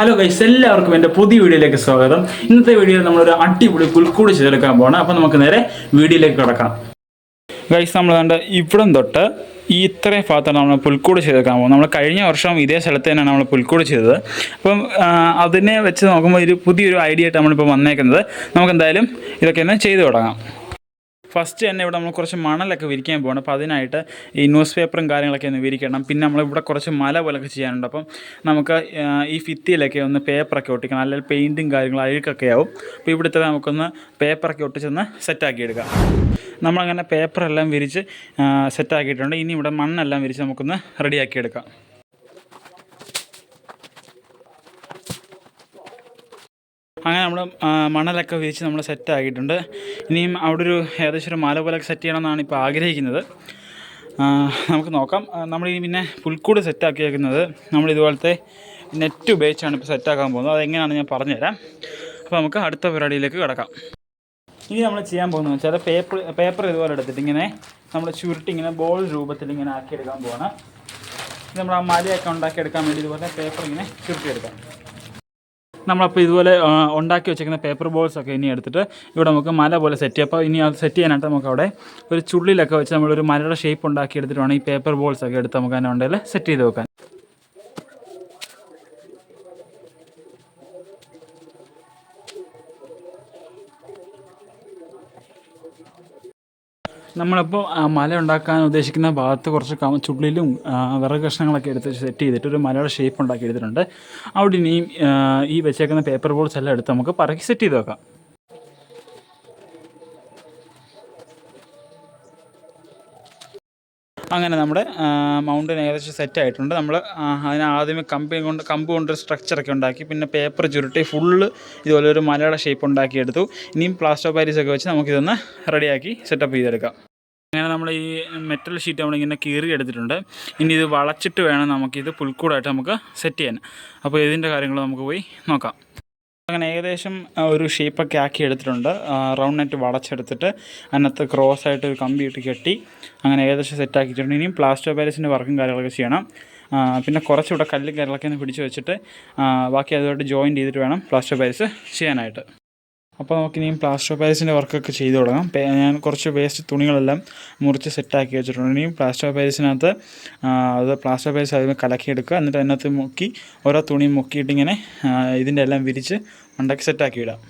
Hello guys എല്ലാവർക്കും എന്റെ പുതിയ വീഡിയോയിലേക്ക് സ്വാഗതം. ഇന്നത്തെ വീഡിയോയിൽ നമ്മളൊരു അടിപൊളി പുൽക്കൂട് ചെയ്തെടുക്കാൻ പോകണം അപ്പോൾ നമുക്ക് നേരെ വീഡിയോയിലേക്ക് കിടക്കാം. ഗൈസ് നമ്മൾ കണ്ട് ഇവിടം തൊട്ട് ഈ ഇത്രയും ഭാഗത്താണ് നമ്മൾ പുൽക്കൂട് ചെയ്തെടുക്കാൻ പോകുന്നത്. നമ്മൾ കഴിഞ്ഞ വർഷം ഇതേ സ്ഥലത്ത് തന്നെയാണ് നമ്മൾ പുൽക്കൂട് ചെയ്തത്. അപ്പം അതിനെ വെച്ച് നോക്കുമ്പോൾ ഒരു പുതിയൊരു ഐഡിയ ആയിട്ട് നമ്മളിപ്പോൾ വന്നേക്കുന്നത്. നമുക്ക് എന്തായാലും ഇതൊക്കെ ഒന്ന് ചെയ്തു തുടങ്ങാം. ഫസ്റ്റ് തന്നെ ഇവിടെ നമ്മൾ കുറച്ച് മണലൊക്കെ വിരിക്കാൻ പോകണം അപ്പോൾ അതിനായിട്ട് ഈ ന്യൂസ് പേപ്പറും കാര്യങ്ങളൊക്കെ ഒന്ന് വിരിക്കണം. പിന്നെ നമ്മളിവിടെ കുറച്ച് മല പോലൊക്കെ ചെയ്യാനുണ്ട്. അപ്പം നമുക്ക് ഈ ഫിത്തിയിലൊക്കെ ഒന്ന് പേപ്പറൊക്കെ ഒട്ടിക്കണം. അല്ലെങ്കിൽ പെയിന്റും കാര്യങ്ങളും അഴുക്കൊക്കെ ആവും. അപ്പോൾ ഇവിടുത്തെ നമുക്കൊന്ന് പേപ്പറൊക്കെ ഒട്ടിച്ചൊന്ന് സെറ്റാക്കി എടുക്കാം. നമ്മളങ്ങനെ പേപ്പറെല്ലാം വിരിച്ച് സെറ്റാക്കിയിട്ടുണ്ട് ഇനി ഇവിടെ മണ്ണെല്ലാം വിരിച്ച് നമുക്കൊന്ന് റെഡിയാക്കി എടുക്കാം. അങ്ങനെ നമ്മൾ മണലൊക്കെ വിരിച്ച് നമ്മൾ സെറ്റ് ആക്കിയിട്ടുണ്ട്. ഇനിയും അവിടെ ഒരു ഏകദേശം ഒരു മല പോലൊക്കെ സെറ്റ് ചെയ്യണമെന്നാണ് ഇപ്പോൾ ആഗ്രഹിക്കുന്നത്. നമുക്ക് നോക്കാം. നമ്മൾ ഇനി പിന്നെ പുൽക്കൂട് സെറ്റാക്കിയേക്കുന്നത് നമ്മൾ ഇതുപോലത്തെ നെറ്റ് ഉപയോഗിച്ചാണ് ഇപ്പോൾ സെറ്റാക്കാൻ പോകുന്നത്. അതെങ്ങനെയാണ് ഞാൻ പറഞ്ഞുതരാം. അപ്പോൾ നമുക്ക് അടുത്ത പരിപാടിയിലേക്ക് കിടക്കാം. ഇനി നമ്മൾ ചെയ്യാൻ പോകുന്നത് വെച്ചാൽ പേപ്പർ പേപ്പർ ഇതുപോലെ എടുത്തിട്ട് ഇങ്ങനെ നമ്മൾ ചുരുട്ടി ഇങ്ങനെ ബോൾ രൂപത്തിൽ ഇങ്ങനെ ആക്കിയെടുക്കാൻ പോവാണ്. നമ്മൾ ആ മലയൊക്കെ ഉണ്ടാക്കിയെടുക്കാൻ വേണ്ടി ഇതുപോലെ പേപ്പർ ഇങ്ങനെ ചുരുട്ടിയെടുക്കാം. നമ്മളപ്പോൾ ഇതുപോലെ ഉണ്ടാക്കി വെച്ചേക്കുന്ന പേപ്പർ ബോൾസ് ഒക്കെ ഇനി എടുത്തിട്ട് ഇവിടെ നമുക്ക് മല പോലെ സെറ്റ് ചെയ്യാം. അപ്പോൾ ഇനി അത് സെറ്റ് ചെയ്യാനായിട്ട് നമുക്ക് അവിടെ ഒരു ചുള്ളിലൊക്കെ വെച്ച് നമ്മളൊരു മലയുടെ ഷേപ്പ് ഉണ്ടാക്കി എടുത്തിട്ട് വേണം ഈ പേപ്പർ ബോൾസ് ഒക്കെ എടുത്ത് നമുക്ക് അതിനുണ്ടെങ്കിൽ സെറ്റ് ചെയ്ത് വെക്കാൻ. നമ്മളിപ്പോൾ മല ഉണ്ടാക്കാൻ ഉദ്ദേശിക്കുന്ന ഭാഗത്ത് കുറച്ച് ക- ചുള്ളിലും വിറക് കഷ്ണങ്ങളൊക്കെ എടുത്ത് സെറ്റ് ചെയ്തിട്ട് ഒരു മലയുടെ ഷേപ്പ് ഉണ്ടാക്കി എടുത്തിട്ടുണ്ട് അവിടെ ഇനിയും ഈ വെച്ചേക്കുന്ന പേപ്പർ ബോൾസ് എല്ലാം എടുത്ത് നമുക്ക് പറക്കി സെറ്റ് ചെയ്ത് വെക്കാം. അങ്ങനെ നമ്മുടെ മൗണ്ടൻ ഏകദേശം സെറ്റ് ആയിട്ടുണ്ട്. നമ്മൾ അതിന് ആദ്യമേ കമ്പി കൊണ്ട് കമ്പ് കൊണ്ട് സ്ട്രക്ചറൊക്കെ ഉണ്ടാക്കി പിന്നെ പേപ്പർ ചുരുട്ടി ഫുള്ള് ഇതുപോലെ ഒരു മലയുടെ ഷേപ്പ് ഉണ്ടാക്കിയെടുത്തു. ഇനിയും പ്ലാസ്റ്റോ പാരീസ് ഒക്കെ വെച്ച് നമുക്കിതൊന്ന് റെഡിയാക്കി സെറ്റപ്പ് ചെയ്തെടുക്കാം. അങ്ങനെ നമ്മൾ ഈ മെറ്റൽ ഷീറ്റ് നമ്മളിങ്ങനെ കീറി എടുത്തിട്ടുണ്ട് ഇനി ഇത് വളച്ചിട്ട് വേണം നമുക്കിത് പുൽക്കൂടായിട്ട് നമുക്ക് സെറ്റ് ചെയ്യാൻ. അപ്പോൾ ഇതിന്റെ കാര്യങ്ങൾ നമുക്ക് പോയി നോക്കാം. അങ്ങനെ ഏകദേശം ഒരു ഷേപ്പൊക്കെ ആക്കി എടുത്തിട്ടുണ്ട്. റൗണ്ട് നെറ്റ് വളച്ചെടുത്തിട്ട് അതിനകത്ത് ക്രോസ് ആയിട്ട് ഒരു കമ്പി ഇട്ട് കെട്ടി അങ്ങനെ ഏകദേശം സെറ്റ് ആക്കിയിട്ടുണ്ട്. ഇനിയും പ്ലാസ്റ്റർ പാരീസിന്റെ വർക്കും കാര്യങ്ങളൊക്കെ ചെയ്യണം. പിന്നെ കുറച്ചുകൂടെ കല്ലും കാര്യങ്ങളൊക്കെ ഒന്ന് പിടിച്ച് വെച്ചിട്ട് ബാക്കി അതുമായിട്ട് ജോയിൻ ചെയ്തിട്ട് വേണം പ്ലാസ്റ്റർ പാരീസ് ചെയ്യാനായിട്ട്. അപ്പോൾ നമുക്കിനിയും പ്ലാസ്റ്റർ ഓഫ് പാരീസിന്റെ വർക്കൊക്കെ ചെയ്തു തുടങ്ങാം. ഞാൻ കുറച്ച് വേസ്റ്റ് തുണികളെല്ലാം മുറിച്ച് സെറ്റാക്കി വെച്ചിട്ടുണ്ട്. ഇനിയും പ്ലാസ്റ്റർ ഓഫ് പാരീസിനകത്ത് അത് പ്ലാസ്റ്റർ പാരീസ് അതിൽ കലക്കിയെടുക്കുക. എന്നിട്ട് അതിനകത്ത് മുക്കി ഓരോ തുണിയും മുക്കിയിട്ട് ഇങ്ങനെ ആ, ഇതിന്റെ എല്ലാം വിരിച്ച് ഉണ്ടാക്കി സെറ്റാക്കി ഇടാം.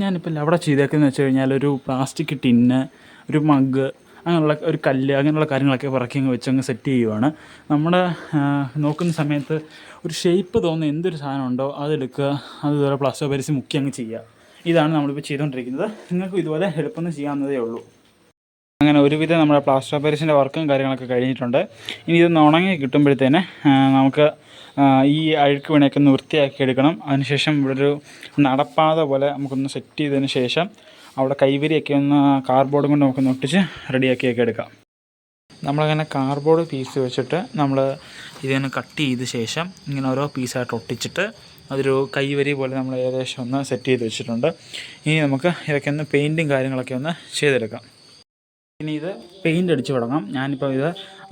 ഞാനിപ്പോൾ അവിടെ ചെയ്തേക്കുന്നത് വെച്ച് കഴിഞ്ഞാൽ ഒരു പ്ലാസ്റ്റിക് ടിന്ന് ഒരു മഗ് അങ്ങനെയുള്ള ഒരു കല്ല് അങ്ങനെയുള്ള കാര്യങ്ങളൊക്കെ പറക്കി അങ്ങ് വെച്ചങ്ങ് സെറ്റ് ചെയ്യുവാണ്. നമ്മുടെ നോക്കുന്ന സമയത്ത് ഒരു ഷേപ്പ് തോന്നുന്ന എന്തൊരു സാധനം ഉണ്ടോ അതെടുക്കുക അത് ഇതുപോലെ പ്ലാസ്റ്റർ പരിസി മുക്കി അങ്ങ് ചെയ്യുക. ഇതാണ് നമ്മളിപ്പോൾ ചെയ്തുകൊണ്ടിരിക്കുന്നത് നിങ്ങൾക്കും ഇതുപോലെ എളുപ്പം ചെയ്യാവുന്നതേ ഉള്ളൂ. അങ്ങനെ ഒരുവിധം നമ്മുടെ പ്ലാസ്റ്റർ പാരീസിന്റെ വർക്കും കാര്യങ്ങളൊക്കെ കഴിഞ്ഞിട്ടുണ്ട്. ഇനി ഇതൊന്ന് ഉണങ്ങി കിട്ടുമ്പോഴത്തേന് നമുക്ക് ഈ അഴുക്ക് വീണയൊക്കെ ഒന്ന് വൃത്തിയാക്കി എടുക്കണം. അതിനുശേഷം ഇവിടെ ഒരു നടപ്പാത പോലെ നമുക്കൊന്ന് സെറ്റ് ചെയ്തതിന് ശേഷം അവിടെ കൈവരിയൊക്കെ ഒന്ന് കാർഡ്ബോർഡും കൊണ്ട് നമുക്കൊന്ന് ഒട്ടിച്ച് റെഡിയാക്കിയൊക്കെ എടുക്കാം. നമ്മളങ്ങനെ കാർഡ്ബോർഡ് പീസ് വെച്ചിട്ട് നമ്മൾ ഇതിങ്ങനെ കട്ട് ചെയ്ത ശേഷം ഇങ്ങനെ ഓരോ പീസായിട്ട് ഒട്ടിച്ചിട്ട് അതൊരു കൈവരി പോലെ നമ്മൾ ഏകദേശം ഒന്ന് സെറ്റ് ചെയ്ത് വെച്ചിട്ടുണ്ട്. ഇനി നമുക്ക് ഇതൊക്കെ ഒന്ന് പെയിന്റും കാര്യങ്ങളൊക്കെ ഒന്ന് ചെയ്തെടുക്കാം. ഇനി ഇത് പെയിന്റ് അടിച്ച് തുടങ്ങാം. ഞാനിപ്പോൾ ഇത്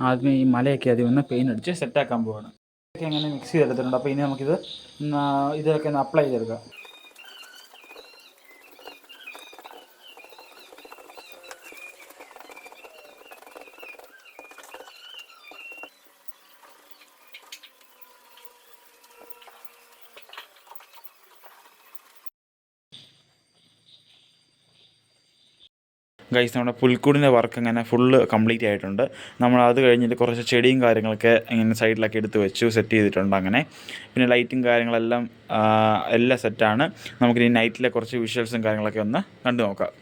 ആദ്യം ഈ മലയൊക്കെ ആദ്യം ഒന്ന് പെയിന്റ് അടിച്ച് സെറ്റാക്കാൻ പോവാണ്. ഇതൊക്കെ എങ്ങനെ മിക്സ് ചെയ്തെടുത്തിട്ടുണ്ട്? അപ്പോൾ ഇനി നമുക്കിത് ഇതൊക്കെ ഒന്ന് അപ്ലൈ ചെയ്തെടുക്കാം. ഗൈസ് നമ്മുടെ പുൽക്കൂടിന്റെ വർക്ക് അങ്ങനെ ഫുള്ള് കംപ്ലീറ്റ് ആയിട്ടുണ്ട്. നമ്മൾ അത് കഴിഞ്ഞിട്ട് കുറച്ച് ചെടിയും കാര്യങ്ങളൊക്കെ ഇങ്ങനെ സൈഡിലൊക്കെ എടുത്ത് വെച്ചു സെറ്റ് ചെയ്തിട്ടുണ്ട് അങ്ങനെ. പിന്നെ ലൈറ്റും കാര്യങ്ങളെല്ലാം എല്ലാം സെറ്റാണ് നമുക്കിനി നൈറ്റിലെ കുറച്ച് വിഷ്വൽസും കാര്യങ്ങളൊക്കെ ഒന്ന് കണ്ടു നോക്കാം.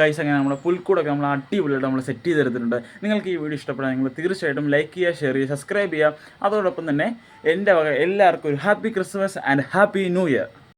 ഗൈസ് അങ്ങനെ നമ്മുടെ പുൽക്കൂടൊക്കെ നമ്മൾ അടിപൊളിയായിട്ട് നമ്മൾ സെറ്റ് ചെയ്ത് തരുന്നുണ്ട് നിങ്ങൾക്ക് ഈ വീഡിയോ ഇഷ്ടപ്പെടാൻ നിങ്ങൾ തീർച്ചയായിട്ടും ലൈക്ക് ചെയ്യുക ഷെയർ ചെയ്യുക സബ്സ്ക്രൈബ് ചെയ്യുക. അതോടൊപ്പം തന്നെ എന്റെ വക എല്ലാവർക്കും ഒരു happy Christmas and happy new year